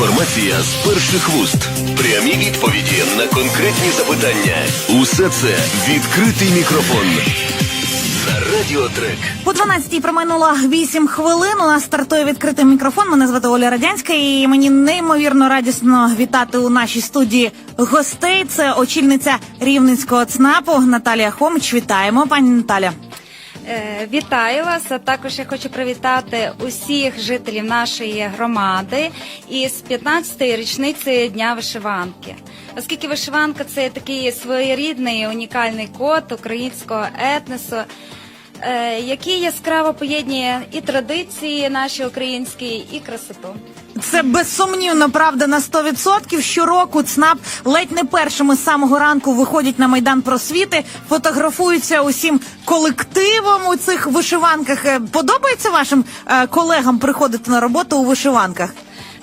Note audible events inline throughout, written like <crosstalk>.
Інформація з перших вуст. Прямі відповіді на конкретні запитання. Усе це відкритий мікрофон. Радіотрек. По 12-й проминуло 8 хвилин. У нас стартує відкритий мікрофон. Мене звати Оля Радянська, і мені неймовірно радісно вітати у нашій студії гостей. Це очільниця рівненського ЦНАПу Наталія Хомич. Вітаємо, пані Наталя. Е, Вітаю вас. Також я хочу привітати усіх жителів нашої громади із 15-ї річниці Дня вишиванки. Оскільки вишиванка це такий своєрідний унікальний код українського етносу, е, який яскраво поєднує і традиції наші українські, і красоту. Це безсумнівно правда на 100%. Щороку ЦНАП ледь не першими з самого ранку виходять на майдан просвіти, фотографуються усім колективом у цих вишиванках. Е, Подобається вашим е, колегам приходити на роботу у вишиванках?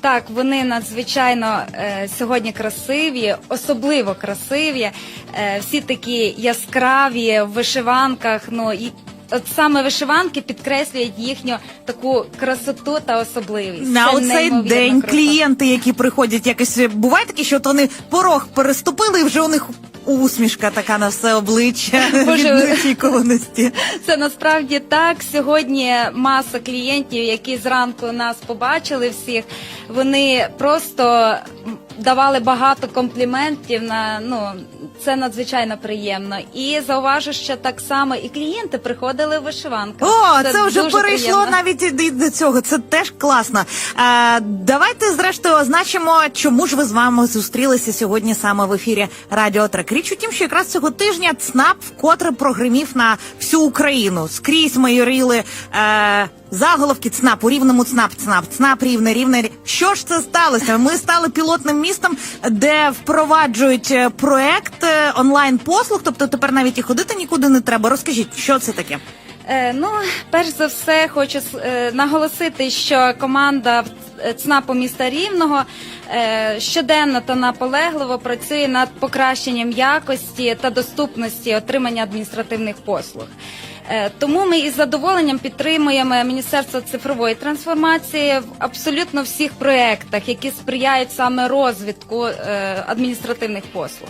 Так, вони надзвичайно е, сьогодні красиві, особливо красиві. Е, всі такі яскраві в вишиванках. Ну і от саме вишиванки підкреслюють їхню таку красоту та особливість. На Це оцей неймовірно день круто. клієнти, які приходять, якось е, буває таке, що от вони порог переступили, і вже у них усмішка така на все обличчя <laughs> Боже, від неочікуваності. Це насправді так. Сьогодні маса клієнтів, які зранку нас побачили всіх, вони просто давали багато компліментів на ну це надзвичайно приємно. І зауважу, що так само і клієнти приходили в вишиванках. О, це, вже перейшло приємно. навіть і до цього. Це теж класно. А, давайте зрештою означимо, чому ж ви з вами зустрілися сьогодні саме в ефірі Радіо Трек. Річ у тім, що якраз цього тижня ЦНАП вкотре прогримів на всю Україну. Скрізь майоріли е, заголовки ЦНАП у рівному ЦНАП, ЦНАП, ЦНАП рівне, рівне. Що ж це сталося? Ми стали пілотним містом, де впроваджують е, проект е, онлайн послуг. Тобто тепер навіть і ходити нікуди не треба. Розкажіть, що це таке? Е, ну, перш за все, хочу е, наголосити, що команда е, ЦНАПу міста Рівного е, щоденно та наполегливо працює над покращенням якості та доступності отримання адміністративних послуг. Е, Тому ми із задоволенням підтримуємо Міністерство цифрової трансформації в абсолютно всіх проєктах, які сприяють саме розвитку е, адміністративних послуг.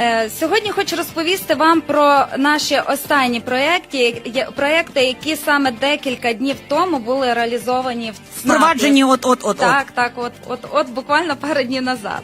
Е, Сьогодні хочу розповісти вам про наші останні проекти, проекти, які саме декілька днів тому були реалізовані в ЦНАПі. Впроваджені от от от Так, так, от, от, от буквально <laughs> пару днів назад.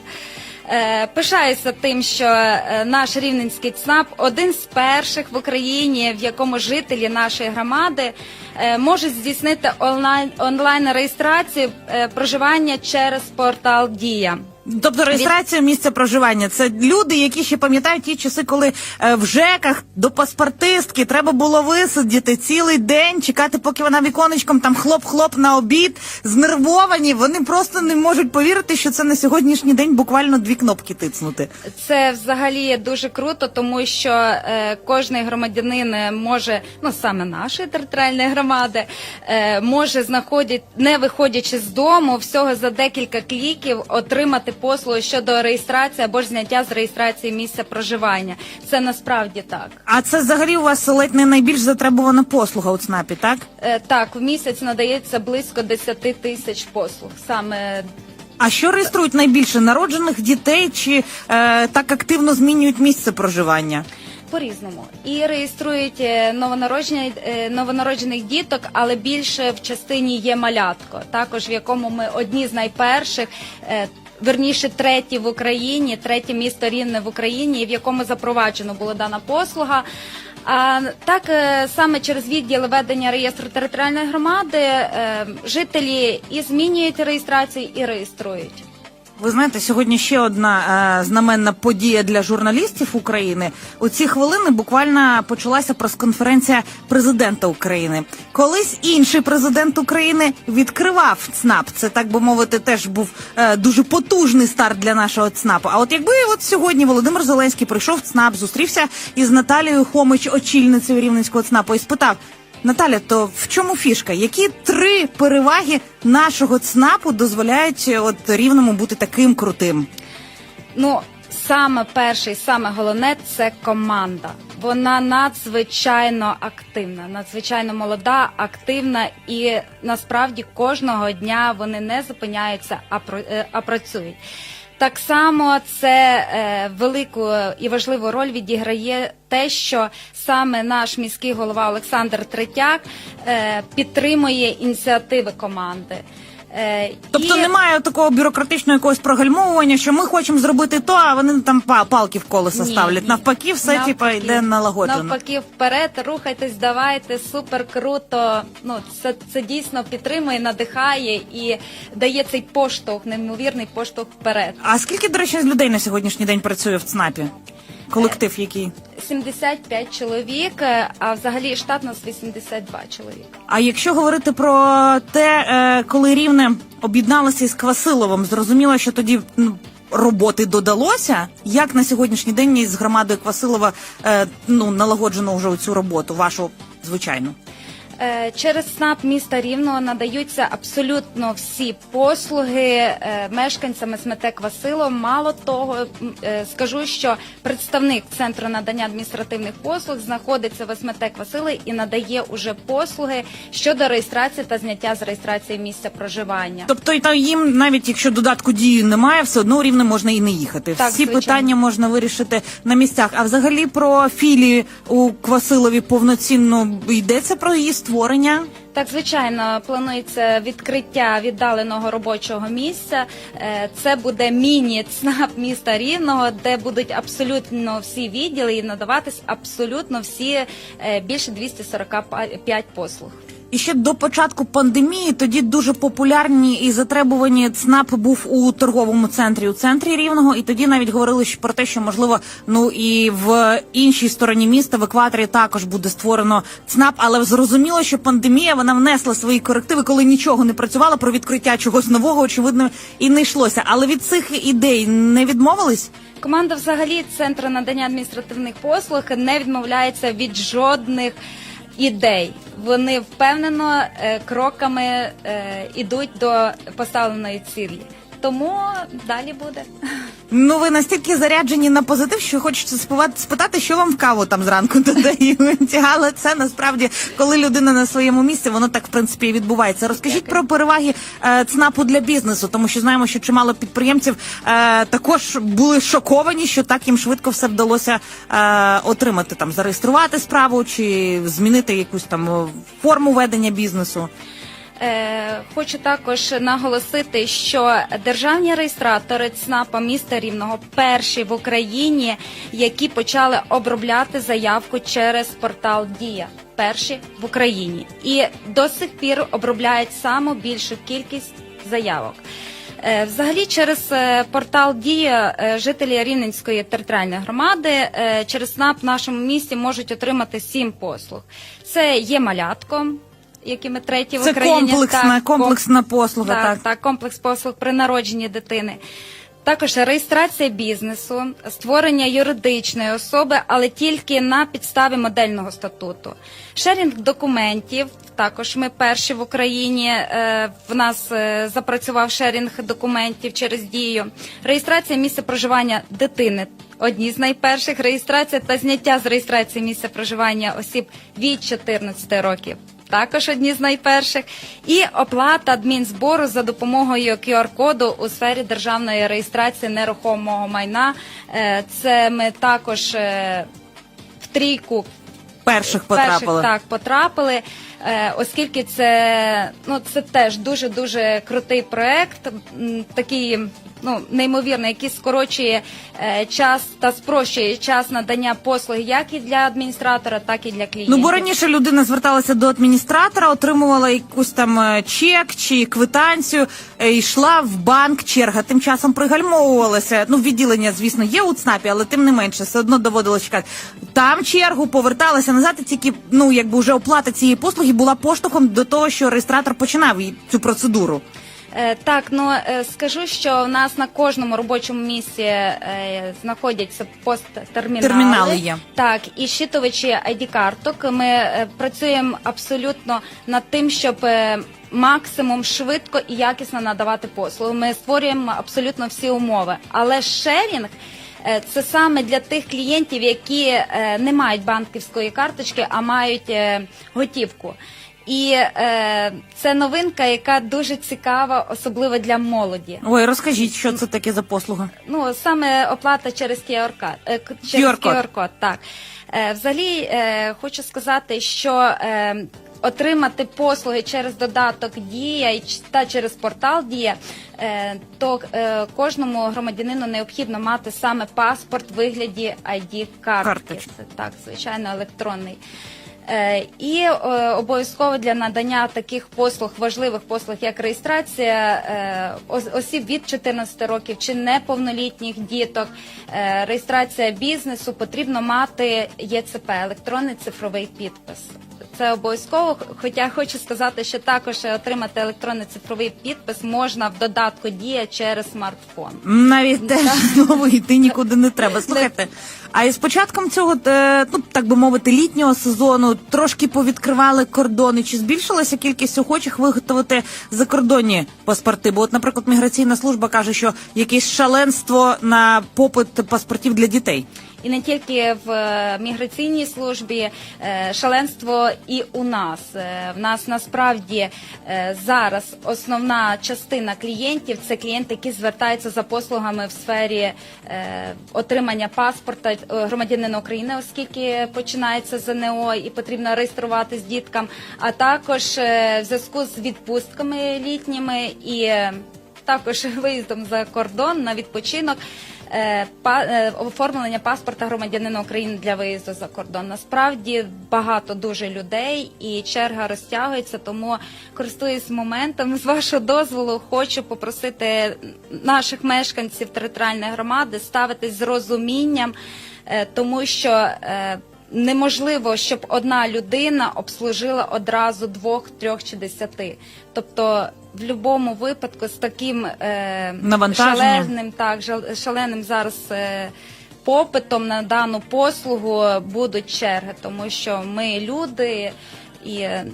Е, Пишаюся тим, що е, наш рівненський ЦНАП один з перших в Україні, в якому жителі нашої громади е, можуть здійснити онлайн онлайн реєстрацію проживання через портал Дія. Тобто реєстрація місця проживання. Це люди, які ще пам'ятають ті часи, коли е, в ЖЕКах до паспортистки треба було висидіти цілий день, чекати, поки вона віконечком там хлоп-хлоп на обід, знервовані. Вони просто не можуть повірити, що це на сьогоднішній день буквально дві кнопки тицнути. Це взагалі дуже круто, тому що е, кожний громадянин може, ну саме нашої територіальної громади, е, може знаходять, не виходячи з дому, всього за декілька кліків отримати послугу щодо реєстрації або ж зняття з реєстрації місця проживання. Це насправді так. А це взагалі у вас ледь не найбільш затребувана послуга у ЦНАПі, так? Е, так, в місяць надається близько 10 тисяч послуг. Саме А що реєструють найбільше народжених дітей чи е, так активно змінюють місце проживання? По-різному і реєструють е, новонародження е, новонароджених діток, але більше в частині є малятко, також в якому ми одні з найперших. Верніше треті в Україні, третє місто рівне в Україні, в якому запроваджено була дана послуга. А так е, саме через відділ ведення реєстру територіальної громади е, жителі і змінюють реєстрацію, і реєструють. Ви знаєте, сьогодні ще одна е, знаменна подія для журналістів України. У ці хвилини буквально почалася прес-конференція президента України. Колись інший президент України відкривав ЦНАП. Це так би мовити, теж був е, дуже потужний старт для нашого ЦНАПу. А от якби от сьогодні Володимир Зеленський прийшов в ЦНАП, зустрівся із Наталією Хомич, очільницею рівненського ЦНАПу, і спитав. Наталя, то в чому фішка? Які три переваги нашого ЦНАПу дозволяють е, от рівному бути таким крутим? Ну, саме перше і саме головне це команда. Вона надзвичайно активна, надзвичайно молода, активна, і насправді кожного дня вони не зупиняються, а е, а працюють. Так само це е, велику і важливу роль відіграє те, що саме наш міський голова Олександр Третяк е, підтримує ініціативи команди. Е, Тобто і- немає такого бюрократичного якогось прогальмовування, що ми хочемо зробити то, а вони там па- палки в колеса Ні, ставлять. ні. Навпаки, все Навпаки. типа йде налагоджено. Навпаки, вперед, рухайтесь, давайте, супер круто. Ну це, це дійсно підтримує, надихає і дає цей поштовх, неймовірний поштовх вперед. А скільки, до речі, людей на сьогоднішній день працює в ЦНАПі? Колектив який? 75 чоловік, е, а взагалі штат у нас 82 чоловік. А якщо говорити про те, е, коли рівне об'єдналося із Квасиловим, зрозуміло, що тоді ну, роботи додалося. Як на сьогоднішній день із громадою Квасилова е, ну налагоджено вже цю роботу, вашу звичайну? Е, Через СНАП міста Рівного надаються абсолютно всі послуги е, мешканцями Сметек Васило. Мало того, е, скажу, що представник центру надання адміністративних послуг знаходиться в Сметек Васили і надає уже послуги щодо реєстрації та зняття з реєстрації місця проживання. Тобто там їм, навіть якщо додатку дії немає, все одно рівне можна і не їхати. Так, Всі звичайно. питання можна вирішити на місцях. А взагалі про філії у Квасилові повноцінно йдеться про її створення. Так, звичайно, планується відкриття віддаленого робочого місця. Е, Це буде міні-ЦНАП міста Рівного, де будуть абсолютно всі відділи і надаватись абсолютно всі е, більше 245 послуг. І ще до початку пандемії тоді дуже популярні і затребувані ЦНАП був у торговому центрі у центрі рівного. І тоді навіть говорили про те, що можливо, ну і в іншій стороні міста в екваторі також буде створено ЦНАП. Але зрозуміло, що пандемія вона внесла свої корективи, коли нічого не працювало про відкриття чогось нового, очевидно, і не йшлося. Але від цих ідей не відмовились. Команда взагалі центру надання адміністративних послуг не відмовляється від жодних ідей. Вони впевнено е, кроками е, ідуть до поставленої цілі. Тому далі буде. Ну, ви настільки заряджені на позитив, що хочеться спова- спитати, що вам в каву там зранку <laughs> додають. Але це насправді, коли людина на своєму місці, воно так в принципі і відбувається. Розкажіть про переваги е, ЦНАПу для бізнесу, тому що знаємо, що чимало підприємців е, також були шоковані, що так їм швидко все вдалося е, отримати там, зареєструвати справу чи змінити якусь там е, форму ведення бізнесу. Е, хочу також наголосити, що державні реєстратори ЦНАПа міста Рівного перші в Україні, які почали обробляти заявку через портал Дія. Перші в Україні і до сих пір обробляють саму більшу кількість заявок. Е, Взагалі, через е, портал Дія жителі Рівненської територіальної громади через СНАП в нашому місті можуть отримати сім послуг. Це є малятко, які ми треті в Це Україні. комплексна, Так, комплексна послуга. так, Так, так, комплекс послуг при народженні дитини. Також реєстрація бізнесу, створення юридичної особи, але тільки на підставі модельного статуту. Шерінг документів. Також ми перші в Україні. е, В нас е, запрацював шерінг документів через дію. Реєстрація місця проживання дитини. Одні з найперших реєстрація та зняття з реєстрації місця проживання осіб від 14 років також одні з найперших, і оплата адмінзбору за допомогою QR-коду у сфері державної реєстрації нерухомого майна. Е, Це ми також е, в трійку перших перших так потрапили. е, Оскільки це ну це теж дуже дуже крутий проект, такий ну неймовірний, який скорочує е, час та спрощує час надання послуги як і для адміністратора, так і для клієнтів. Ну бо раніше людина зверталася до адміністратора, отримувала якусь там е, чек чи квитанцію, е, йшла в банк, черга. Тим часом пригальмовувалася. Ну, відділення, звісно, є у ЦНАПі, але тим не менше, все одно доводилось чекати. Там чергу поверталася назад, і тільки ну якби вже оплата цієї послуги була поштовхом до того, що реєстратор починав цю процедуру. Е, Так, ну е, скажу, що в нас на кожному робочому місці е, знаходяться посттермінали. Термінали є. Так, і щитувачі id карток. Ми працюємо абсолютно над тим, щоб максимум швидко і якісно надавати послуги. Ми створюємо абсолютно всі умови. Але шерінг Це саме для тих клієнтів, які не мають банківської карточки, а мають готівку. І е, це новинка, яка дуже цікава, особливо для молоді. Ой, розкажіть, що це таке за послуга? Ну саме оплата через QR-код. е, через QR-код. Так. Е, взагалі е, хочу сказати, що е, отримати послуги через додаток Дія та через портал Дія, е, то е, кожному громадянину необхідно мати саме паспорт в вигляді ID картки. Карточки. Так, звичайно, електронний. Е, І е, обов'язково для надання таких послуг, важливих послуг, як реєстрація е, осіб від 14 років чи неповнолітніх діток, реєстрація бізнесу, потрібно мати ЄЦП, електронний цифровий підпис. Це обов'язково. Хоча хочу сказати, що також отримати електронний цифровий підпис можна в додатку Дія через смартфон. Навіть теж знову йти нікуди не треба. Слухайте. А із початком цього, е, ну так би мовити, літнього сезону трошки повідкривали кордони. Чи збільшилася кількість охочих виготовити закордонні паспорти? Бо, от, наприклад, міграційна служба каже, що якесь шаленство на попит паспортів для дітей. І не тільки в е, міграційній службі е, шаленство і у нас. В нас насправді зараз основна частина клієнтів це клієнти, які звертаються за послугами в сфері отримання паспорта громадянина України, оскільки починається ЗНО і потрібно реєструвати з діткам, а також е, в зв'язку з відпустками літніми і е, також <laughs> виїздом за кордон на відпочинок. е, е, Оформлення паспорта громадянина України для виїзду за кордон. Насправді багато дуже людей і черга розтягується. Тому користуюсь моментом з вашого дозволу, хочу попросити наших мешканців територіальної громади ставитись з розумінням, е, тому що е, неможливо, щоб одна людина обслужила одразу двох, трьох чи десяти. Тобто, в будь-якому випадку з таким е, шаленим, так шаленим зараз. Е, Попитом на дану послугу будуть черги, тому що ми люди і е,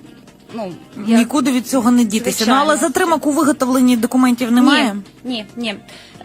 ну я- Нікуди від цього не дітися. Ну але затримок у виготовленні документів немає. Ні, ні, ні.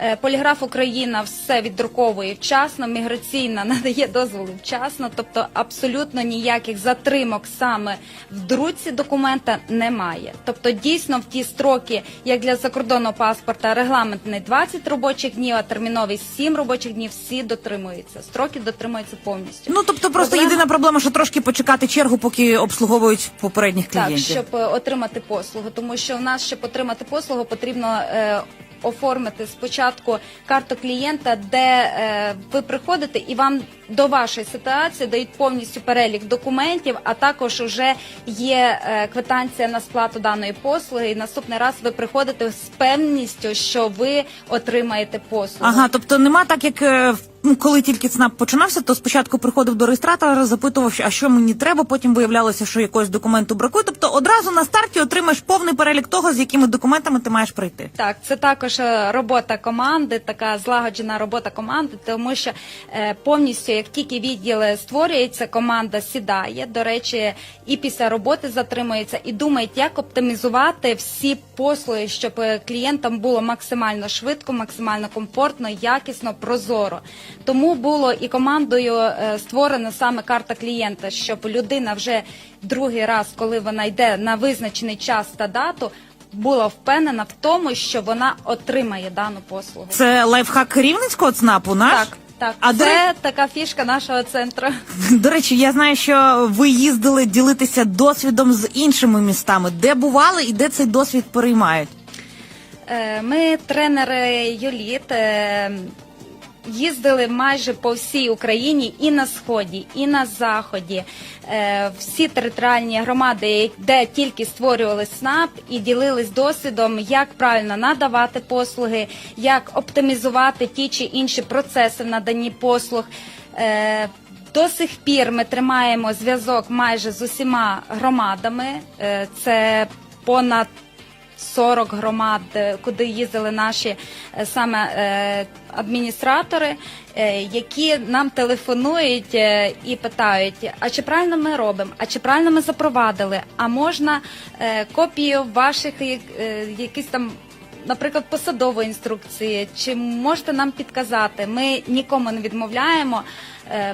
Е, Поліграф Україна все віддруковує вчасно, міграційна <laughs> надає дозволи вчасно, тобто абсолютно ніяких затримок саме в друці документа немає. Тобто дійсно в ті строки, як для закордонного паспорта, регламентний 20 робочих днів, а терміновий 7 робочих днів, всі дотримуються. Строки дотримуються повністю. Ну тобто просто Проблема- єдина проблема, що трошки почекати чергу, поки обслуговують попередніх Так, клієнтів. Щоб е, отримати послугу, тому що в нас, щоб отримати послугу, потрібно е, оформити спочатку карту клієнта, де е, ви приходите, і вам до вашої ситуації дають повністю перелік документів, а також вже є е, квитанція на сплату даної послуги. І наступний раз ви приходите з певністю, що ви отримаєте послугу. Ага, тобто нема так, як е, ну, коли тільки ЦНАП починався, то спочатку приходив до реєстратора, запитував, а що мені треба, потім виявлялося, що якогось документу бракує. Тобто одразу на старті отримаєш повний перелік того, з якими документами ти маєш прийти. Так, це також е, робота команди, така злагоджена робота команди, тому що е, повністю, як тільки відділ створюється, команда сідає. До речі, і після роботи затримується і думають, як оптимізувати всі послуги, щоб е, клієнтам було максимально швидко, максимально комфортно, якісно, прозоро. Тому було і командою е, створена саме карта клієнта, щоб людина вже другий раз, коли вона йде на визначений час та дату, була впевнена в тому, що вона отримає дану послугу. Це лайфхак рівненського ЦНАПу, наш? Так, так, А це ре- така фішка нашого центру. <laughs> до речі, я знаю, що ви їздили ділитися досвідом з іншими містами. Де бували і де цей досвід переймають? Е, Ми, тренери Юліт, е, їздили майже по всій Україні і на сході, і на заході. Е, Всі територіальні громади, де тільки створювали СНАП, і ділились досвідом, як правильно надавати послуги, як оптимізувати ті чи інші процеси в наданні послуг. Е, До сих пір ми тримаємо зв'язок майже з усіма громадами. Е, Це понад 40 громад, е, куди їздили наші е, саме е, адміністратори, які нам телефонують і питають: а чи правильно ми робимо, а чи правильно ми запровадили? А можна копію ваших якісь там наприклад, посадової інструкції, чи можете нам підказати? Ми нікому не відмовляємо.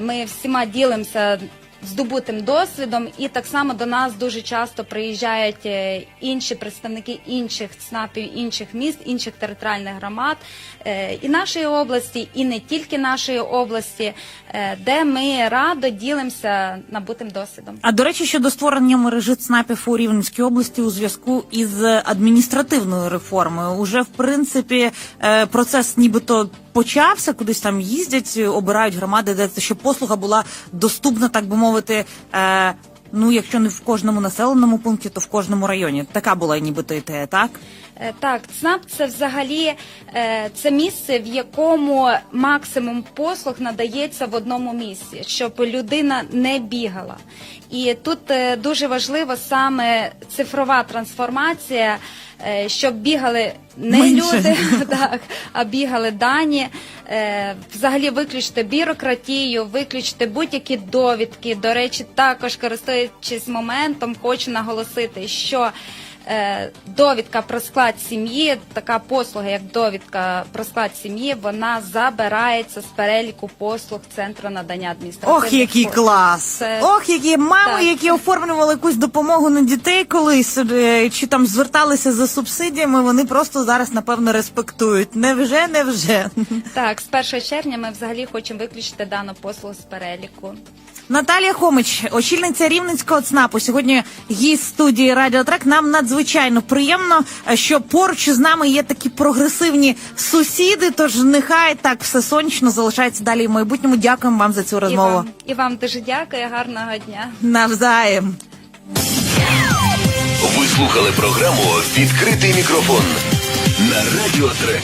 Ми всіма ділимося здобутим досвідом, і так само до нас дуже часто приїжджають е, інші представники інших ЦНАПів, інших міст, інших територіальних громад е, і нашої області, і не тільки нашої області, е, де ми радо ділимося набутим досвідом. А до речі, щодо створення мережі ЦНАПів у Рівненській області у зв'язку із адміністративною реформою, уже в принципі процес нібито почався, кудись там їздять, обирають громади, де щоб послуга була доступна, так би мовити. Е, Ну, якщо не в кожному населеному пункті, то в кожному районі. Така була нібито ідея, так? Е, Так, ЦНАП це взагалі е, це місце, в якому максимум послуг надається в одному місці, щоб людина не бігала. І тут е, дуже важливо саме цифрова трансформація, щоб бігали не Менше. люди, <laughs> так, а бігали дані. Взагалі виключити бюрократію, виключити будь-які довідки. До речі, також користуючись моментом, хочу наголосити, що довідка про склад сім'ї, така послуга, як довідка про склад сім'ї, вона забирається з переліку послуг центру надання адміністративних Ох, який послуг. клас! Це- Ох, які мами, Так. які оформлювали якусь допомогу на дітей колись, е, чи там зверталися за субсидіями, вони просто зараз напевно респектують. Невже, невже. Так, з 1 червня ми взагалі хочемо виключити дану послугу з переліку. Наталія Хомич, очільниця Рівненського ЦНАПу, сьогодні гість студії Радіотрек. Нам надзвичайно приємно, е, що поруч з нами є такі прогресивні сусіди. Тож нехай так все сонячно залишається далі в майбутньому. Дякуємо вам за цю І розмову. вам, і вам дуже дякую, гарного дня. Навзаєм. Ви слухали програму Відкритий мікрофон на Радіотрек.